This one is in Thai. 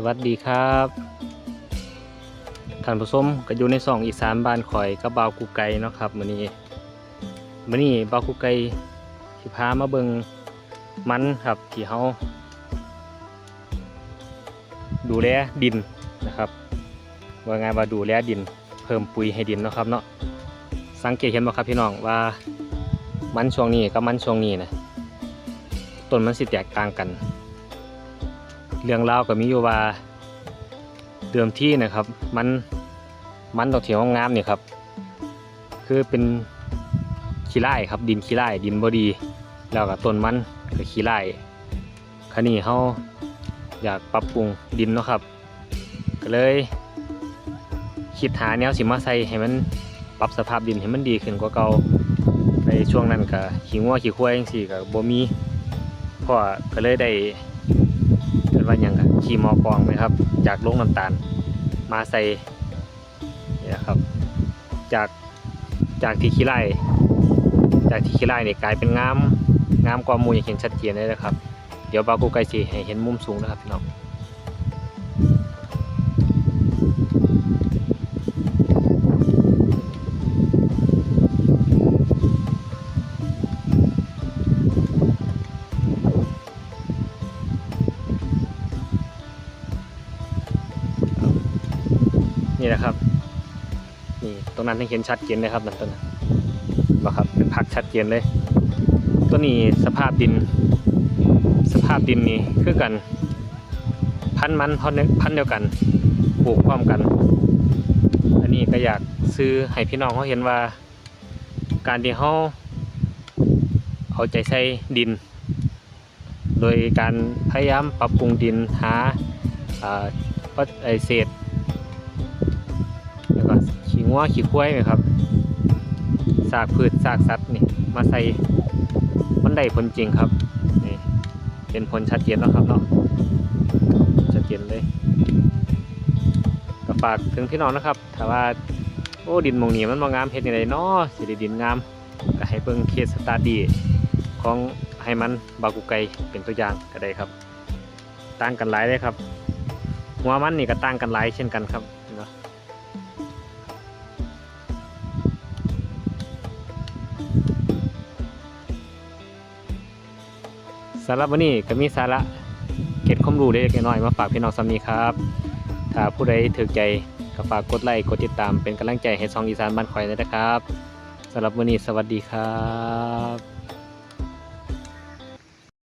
สวัสดีครับท่านผู้ชมก็อยู่ในสองอีสานบ้านข่อยกับบ่าวกูไก่เนาะครับมื้อนี้มื้อนี้บ่าวกูไก่สิพามาเบิ่งมันครับที่เฮาดูแลดินนะครับว่าไงว่าดูแลดิน เพิ่มปุ๋ยให้ดินเนาะครับเนาะสังเกตเห็นบ่ครับพี่น้องว่ามันช่วงนี้กับมันช่วงนี้นะต้นมันสิแตกต่างกัน เรื่องราวก็มีอยู่ว่าเดิมที่นะครับ มันมันดอกเถียวงามเนี่ยครับ คือเป็นขี้ไร่ครับ ดินขี้ไร่ดินบดี แล้วก็ต้นมันก็ขี้ไร่คราวนี้เฮาอยากปรับปรุงดินเนาะครับ ก็เลยคิดหาแนวสิมาใส่ให้มันปรับสภาพดินให้มันดีขึ้นกว่าเก่าในช่วงนั้นก็ขี้งัวขี้ควายจังซี่ก็บ่มีพ่อก็เลยได้ เป็นว่ายังกับขี่มอกองไหมครับ จากลงน้ำตาล มาใส่นี่นะครับ จากจากที่ขี้ไล่จากที่ขี้ไล่เนี่ยกลายเป็นงามงามกว่ามูอย่างเห็นชัดเจนเลยนะครับ เดี๋ยวบากูไกสีให้เห็นมุมสูงนะครับพี่น้อง นี่นะครับ นี่ตรงนั้นให้เห็นชัดเจนเลยครับนั่นต้นนั้นบ่ครับเป็นผักชัดเจนเลยตัวนี้สภาพดิน สภาพดินนี่คือกัน พันมันพันพันเดียวกันปลูกพร้อมกัน อันนี้ก็อยากซื้อให้พี่น้องเขาเห็นว่า การที่เขาเอาใจใส่ดิน โดยการพยายามปรับปรุงดินหาอ่าวัดไอเศษ งัวขี้ควายนะครับซากพืชซากสัตว์นี่ มาใส่มันได้ผลจริงครับนี่เป็นผลชัดเจนแล้วครับเนาะชัดเจนเลยก็ฝากถึงพี่น้องนะครับถ้าว่าโอ้ดินมองนี้มันมางามเฮ็ดยังไงเนาะสิได้ดินงามก็ให้เบิ่งเคสสตาร์ดีของให้มันบากุไกเป็นตัวอย่างก็ได้ครับ ต่างกันหลายเลยครับหัวมันนี่ก็ต่างกันหลายเช่นกันครับ สาะสำหรับวันนี้ก็มีสาระเก็บข้อมูลเล็กน้อยมาฝากพี่น้องสามีครับ ถ้าผู้ใดถือใจก็ฝากกดไลค์กดติดตามเป็นกำลังใจให้ซองอีสานบ้านคอยเลยนะครับสำหรับวันนี้สวัสดีครับ